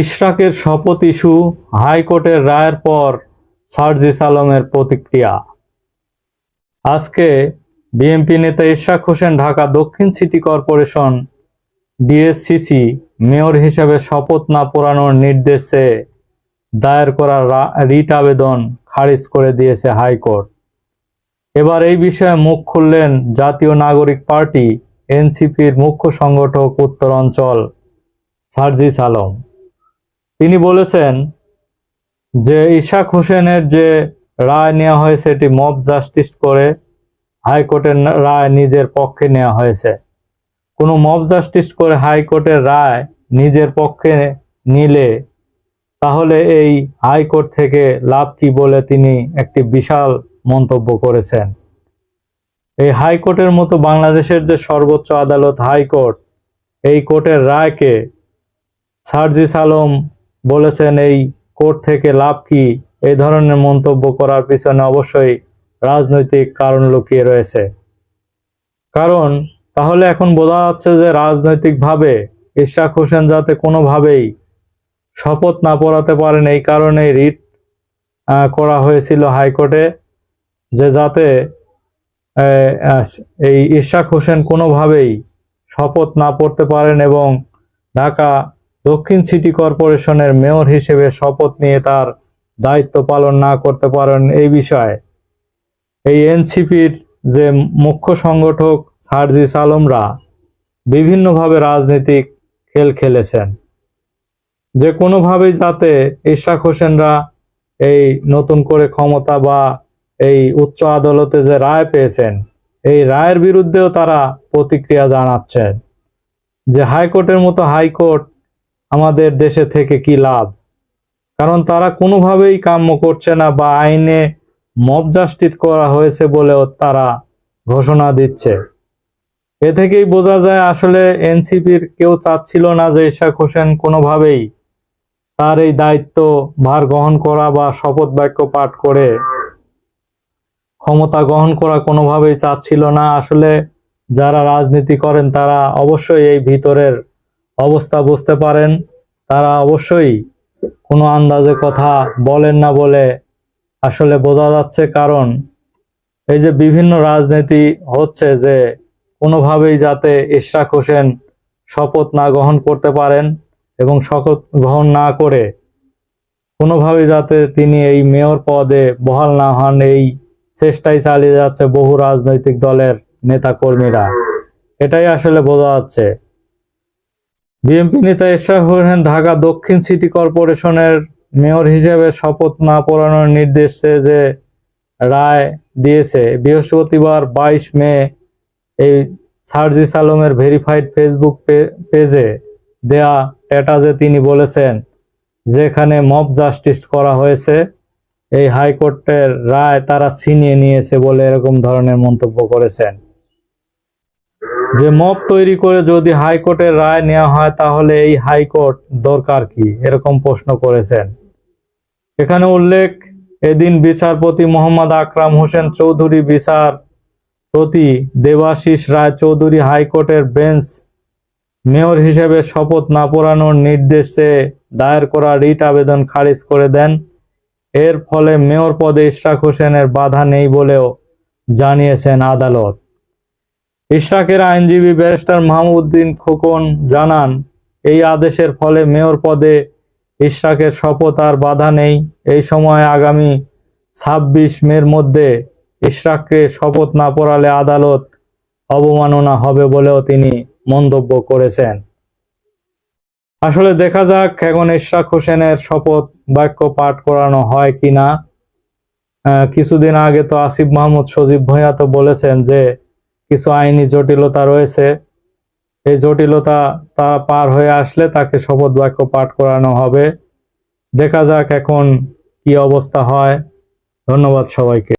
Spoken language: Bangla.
ইশরাকের শপথ ইস্যু হাইকোর্টের রায়ের পর সার্জিস আলমের প্রতিক্রিয়া। আজকে বিএনপি নেতা ইশরাক হোসেন ঢাকা দক্ষিণ সিটি কর্পোরেশন ডিএসসিসি মেয়র হিসেবে শপথ না পড়ানোর নির্দেশে দায়ের করা রিট আবেদন খারিজ করে দিয়েছে হাইকোর্ট। এবার এই বিষয়ে মুখ খুললেন জাতীয় নাগরিক পার্টি, এনসিপির মুখ্য সংগঠক উত্তর অঞ্চল সার্জিস আলম তিনি বলেছেন যে ইশাক হোসেনের যে রায় নেওয়া হয়েছে, এটি মব জাস্টিস করে হাইকোর্টের রায় নিজের পক্ষে নেওয়া হয়েছে। কোনো মব জাস্টিস করে হাইকোর্টের রায় নিজের পক্ষে নিলে তাহলে এই হাইকোর্ট থেকে লাভ কি বলে তিনি একটি বিশাল মন্তব্য করেছেন। এই হাইকোর্টের মতো বাংলাদেশের যে সর্বোচ্চ আদালত হাইকোর্ট, এই কোর্টের রায়কে সার্জিস আলম বলেছেন, এই কোর্ট থেকে লাভ কি? এই ধরনের মন্তব্য করার পিছনে অবশ্যই রাজনৈতিক কারণ লুকিয়ে রয়েছে। কারণ, তাহলে এখন বোঝা যাচ্ছে যে রাজনৈতিকভাবে ইশরাক হোসেন যাতে কোনোভাবেই শপথ না পড়াতে পারেন, এই কারণেই রিট করা হয়েছিল হাইকোর্টে যে যাতে এই ইশরাক হোসেন কোনোভাবেই শপথ না পড়তে পারেন এবং ঢাকা দক্ষিণ সিটি কর্পোরেশনের মেয়র হিসেবে শপথ নিয়ে তার দায়িত্ব পালন না করতে পারেন এই বিষয়ে। এই এনসিপির যে মুখ্য সংগঠক সার্জিস আলমরা বিভিন্নভাবে রাজনৈতিক খেল খেলেছেন। যে কোনোভাবেই যাতে ইশাক হোসেনরা এই নতুন করে ক্ষমতা বা এই উচ্চ আদালতে যে রায় পেয়েছেন, এই রায়ের বিরুদ্ধেও তারা প্রতিক্রিয়া জানাচ্ছেন যে হাইকোর্টের মতো হাইকোর্ট আমাদের দেশে থেকে কি লাভ? কারণ তারা কোনোভাবেই কাম্য করছে না বা আইনে মব করা হয়েছে বলেও তারা ঘোষণা দিচ্ছে। এ থেকেই বোঝা যায় আসলে এনসিপির কেউ চাচ্ছিল না যে ইশাক হোসেন কোনোভাবেই তার এই দায়িত্ব ভার গ্রহণ করা বা শপথ বাক্য পাঠ করে ক্ষমতা গ্রহণ করা কোনোভাবেই চাচ্ছিল না। আসলে যারা রাজনীতি করেন তারা অবশ্যই এই ভিতরের অবস্থা বুঝতে পারেন, তারা অবশ্যই কোনো আন্দাজে কথা বলেন না বলে আসলে বোঝা যাচ্ছে। কারণ এই যে বিভিন্ন রাজনীতি হচ্ছে যে কোনোভাবেই যাতে ইশরাক হোসেন শপথ না গ্রহণ করতে পারেন এবং শপথ গ্রহণ না করে কোনোভাবেই যাতে তিনি এই মেয়র পদে বহাল না হন, এই চেষ্টাই চালিয়ে যাচ্ছে বহু রাজনৈতিক দলের নেতা কর্মীরা এটাই আসলে বোঝা যাচ্ছে। বিএনপি নেতা এরশাদ হোসেন ঢাকা দক্ষিণ সিটি কর্পোরেশনের মেয়র হিসেবে শপথ না পড়ানোর নির্দেশে যে রায় দিয়েছে, বৃহস্পতিবার বাইশ মে এই সার্জিস আলমের ভেরিফাইড ফেসবুক পেজে দেয়া স্ট্যাটাসে তিনি বলেছেন, যেখানে মব জাস্টিস করা হয়েছে, এই হাইকোর্টের রায় তারা ছিনিয়ে নিয়েছে বলে এরকম ধরনের মন্তব্য করেছেন। যে মব তৈরি করে যদি হাইকোর্টের রায় নেওয়া হয়, তাহলে এই হাইকোর্ট দরকার কি? এরকম প্রশ্ন করেছেন। এখানে উল্লেখ, এদিন বিচারপতি মোহাম্মদ আকরাম হোসেন চৌধুরী বিচার প্রতি দেবাশিস রায় চৌধুরী হাইকোর্টের বেঞ্চ মেয়র হিসেবে শপথ না পড়ানোর নির্দেশে দায়ের করা রিট আবেদন খারিজ করে দেন। এর ফলে মেয়র পদে ইশরাক হোসেনের বাধা নেই বলেও জানিয়েছেন আদালত। ইশরাকের আইনজীবী ব্যারিস্টার মাহমুদ্দিন খোকন জানান, এই আদেশের ফলে মেয়র পদে ইশরাকের শপথ আর বাধা নেই। এই সময় আগামী ছাব্বিশ মের মধ্যে ইশরাককে শপথ না পড়ালে আদালত অবমাননা হবে বলেও তিনি মন্তব্য করেছেন। আসলে দেখা যাক এখন ইশরাক হোসেনের শপথ বাক্য পাঠ করানো হয় কিনা। কিছুদিন আগে তো আসিফ মাহমুদ সজীব ভূঁইয়া তো বলেছেন যে কিছু আইনি জটিলতা রয়েছে। এই জটিলতা তা পার হয়ে আসলে তাকে শপথ বাক্য পাঠ করানো হবে। দেখা যাক এখন কি অবস্থা হয়। ধন্যবাদ সবাইকে।